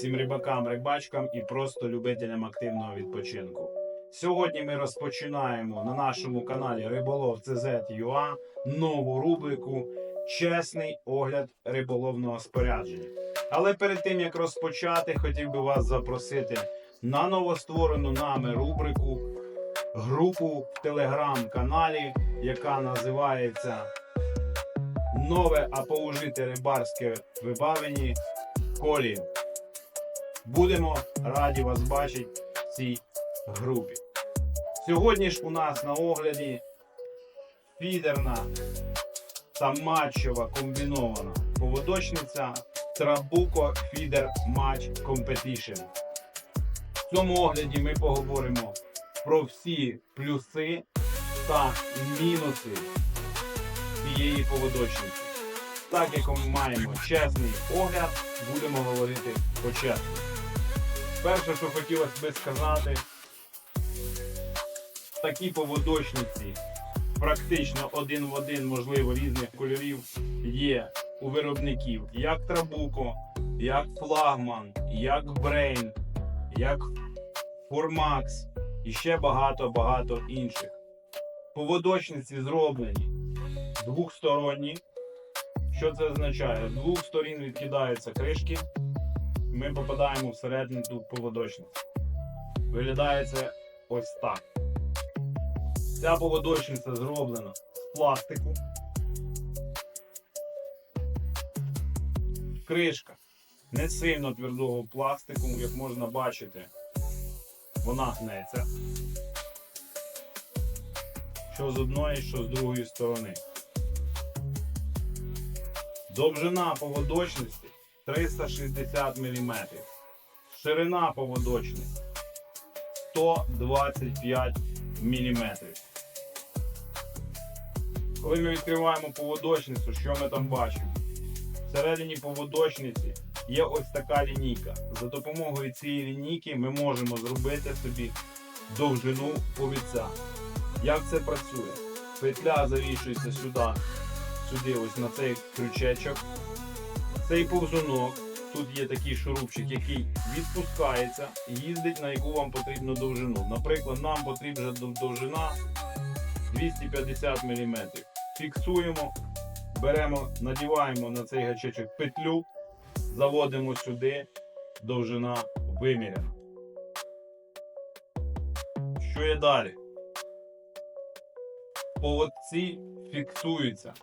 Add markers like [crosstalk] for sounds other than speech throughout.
всім рибакам, рибачкам і просто любителям активного відпочинку. Сьогодні ми розпочинаємо на нашому каналі Риболов CZ.ua нову рубрику Чесний огляд риболовного спорядження. Але перед тим як розпочати, хотів би вас запросити на новостворену нами рубрику, групу в телеграм-каналі, яка називається Нове апоужите рибарське вибавлені колі. Будемо раді вас бачити в цій групі. Сьогодні ж у нас на огляді фідерна та матчова комбінована поводочниця Trabuco Feeder Match Competition. В цьому огляді ми поговоримо про всі плюси та мінуси цієї поводочниці. Так як ми маємо чесний огляд, будемо говорити по-чесному. Перше, що хотілося би сказати, такі поводочниці практично один в один, можливо, різних кольорів є у виробників як Трабуко, як Флагман, як Брейн, як Формакс і ще багато-багато інших. Поводочниці зроблені двохсторонні. Що це означає? З двох сторін відкидаються кришки, ми попадаємо всередину ту поводочницю. Виглядає це ось так. Ця поводочниця зроблена з пластику. Кришка не сильно твердого пластику, як можна бачити, вона гнеться. Що з одної, що з другої сторони. Довжина поводочності 360 мм. Ширина поводочності 125 мм. Коли ми відкриваємо поводочницю, що ми там бачимо? Всередині поводочниці є ось така лінійка. За допомогою цієї лінійки ми можемо зробити собі довжину повідця. Як це працює? Петля завішується сюди, сюди, ось на цей крючечок. Цей повзунок. Тут є такий шурупчик, який відпускається їздить на яку вам потрібну довжину. Наприклад, нам потрібна довжина 250 мм. Фіксуємо, беремо, надіваємо на цей гачечок петлю, заводимо сюди, довжина виміряна. Що є далі? Поводці фіксуються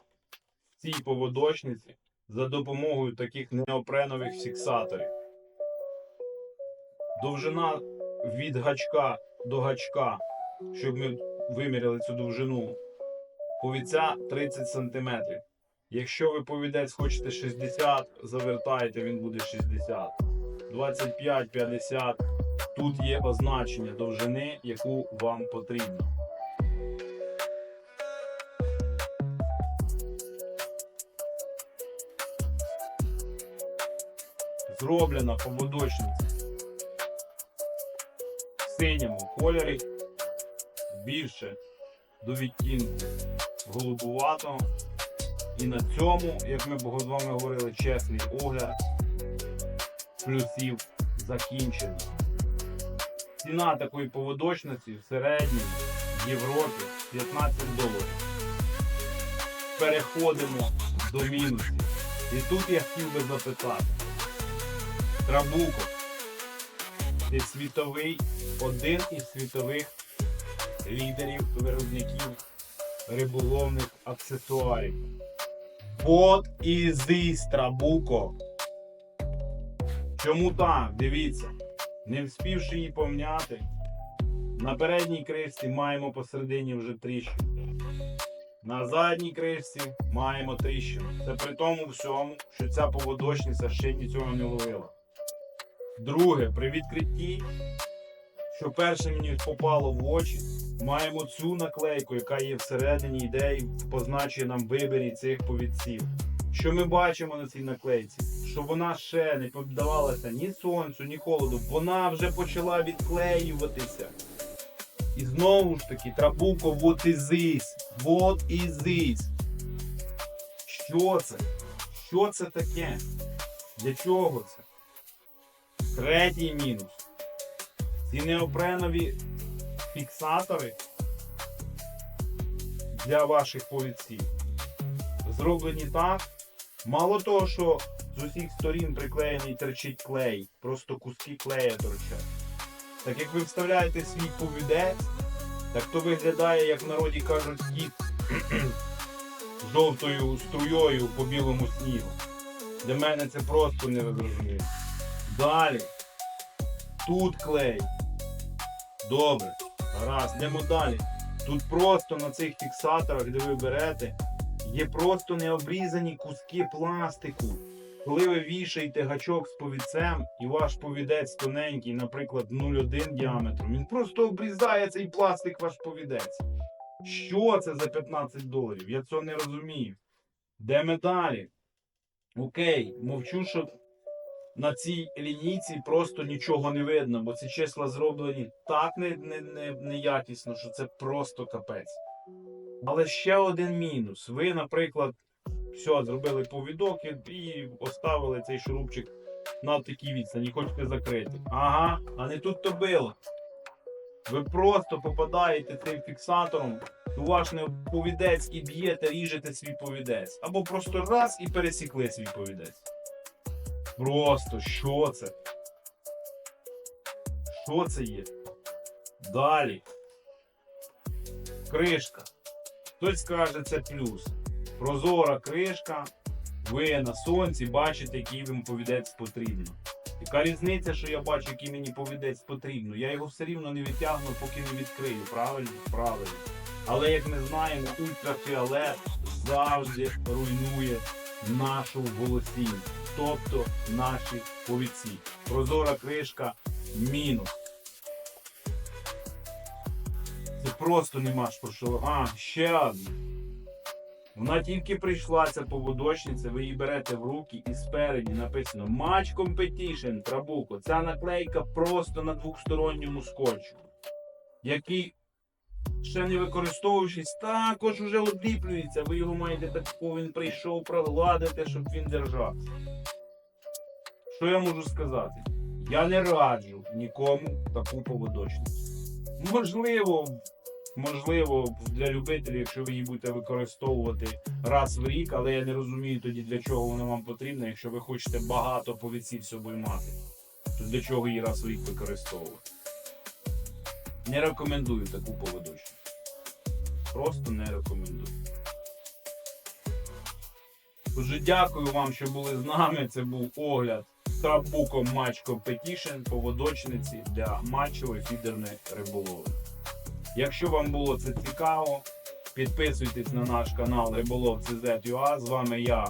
в цій поводочниці за допомогою таких неопренових фіксаторів. Довжина від гачка до гачка, щоб ми виміряли цю довжину, повіця 30 см. Якщо ви повідець хочете 60, завертаєте, він буде 60. 25, 50. Тут є означення довжини, яку вам потрібно. Зроблена поводочниця в синьому кольорі більше до відтінку голубуватого. І на цьому, як ми з вами говорили, чесний огляд плюсів закінчено. Ціна такої поводочниці в середньому в Європі 15 доларів. Переходимо до мінусів. І тут я хотів би запитати. Трабуко. Це світовий, один із світових лідерів виробників риболовних аксесуарів. Is this Trabuco? Чому так? Дивіться. Не вспівши її помняти, на передній кришці маємо посередині вже тріщину. На задній кришці маємо тріщину. Це при тому всьому, що ця поводочниця ще нічого не ловила. Друге, при відкритті, що перше мені попало в очі, маємо цю наклейку, яка є всередині ідеї, позначує нам вибірі цих повідців. Що ми бачимо на цій наклейці? Що вона ще не піддавалася ні сонцю, ні холоду. Вона вже почала відклеюватися. І знову ж таки, трабуко, what is this? What is this? Що це? Що це таке? Для чого це? Третій мінус. Ці неопренові фіксатори для ваших повідців зроблені так. Мало того, що з усіх сторін приклеєний терчить клей, просто куски клея торчать. Так як ви вставляєте свій повідець, так то виглядає, як в народі кажуть, [clears throat] з жовтою струєю по білому снігу. Для мене це просто не. Далі. Тут клей. Добре. Гаразд, йдемо далі. Тут просто на цих фіксаторах, де ви берете, є просто необрізані куски пластику. Коли ви вішаєте гачок з повідцем і ваш повідець тоненький, наприклад, 0,1 діаметром, він просто обрізає цей пластик ваш повідець. Що це за 15 доларів? Я цього не розумію. Де медалі? Окей, мовчу, що на цій лінійці просто нічого не видно, бо ці числа зроблені так не, не, не, неякісно, що це просто капець. Але ще один мінус. Ви, наприклад, все, зробили повідок і, і оставили цей шурупчик на такій відстані, хочете закрити. Ага, а не тут то било. Ви просто попадаєте цим фіксатором, у ваш не повідець і б'єте, ріжете свій повідець. Або просто раз і пересікли свій повідець. Просто що це? Що це є? Далі. Кришка. Хтось скаже, це плюс. Прозора кришка. Ви на сонці бачите, який вам повідець потрібно. Яка різниця, що я бачу, який мені повідець потрібно? Я його все рівно не відтягну, поки не відкрию. Правильно? Правильно. Але як ми знаємо, ультрафіолет завжди руйнує нашу волосінь, тобто наші повідці. Прозора кришка мінус. Це просто нема про що. А, ще одне. Вона тільки прийшла, ця поводочниця, ви її берете в руки і спереді написано Match Competition Trabuco. Ця наклейка просто на двохсторонньому скотчу, який, ще не використовуючись, також вже одліплюється. Ви його маєте таку, він прийшов прогладити, щоб він держався. Що я можу сказати? Я не раджу нікому таку поводочницю. Можливо, можливо, для любителів, якщо ви її будете використовувати раз в рік, але я не розумію тоді, для чого воно вам потрібно, якщо ви хочете багато повідців з собою мати. То для чого її раз в рік використовувати? Не рекомендую таку поводочку. Просто не рекомендую. Дуже дякую вам, що були з нами. Це був огляд Трабуко Match Competition поводочниці для матчової фідерної риболови. Якщо вам було це цікаво, підписуйтесь на наш канал Риболов CZ.ua. З вами я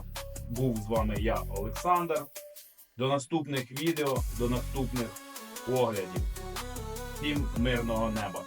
був з вами я, Олександр. До наступних відео, до наступних оглядів. Всім мирного неба!